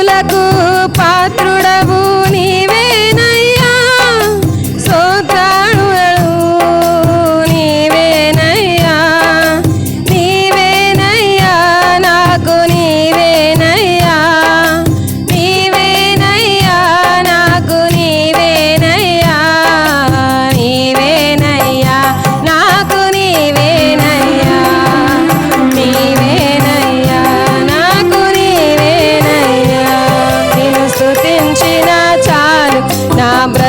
స్తుతులకు పాత్రుడవు.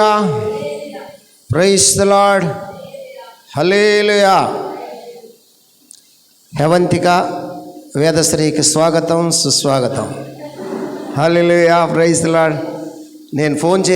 hallelujah praise the lord Hevantika వేదశ్రీకి స్వాగతం సుస్వాగతం hallelujah praise the lord నేను ఫోన్ చే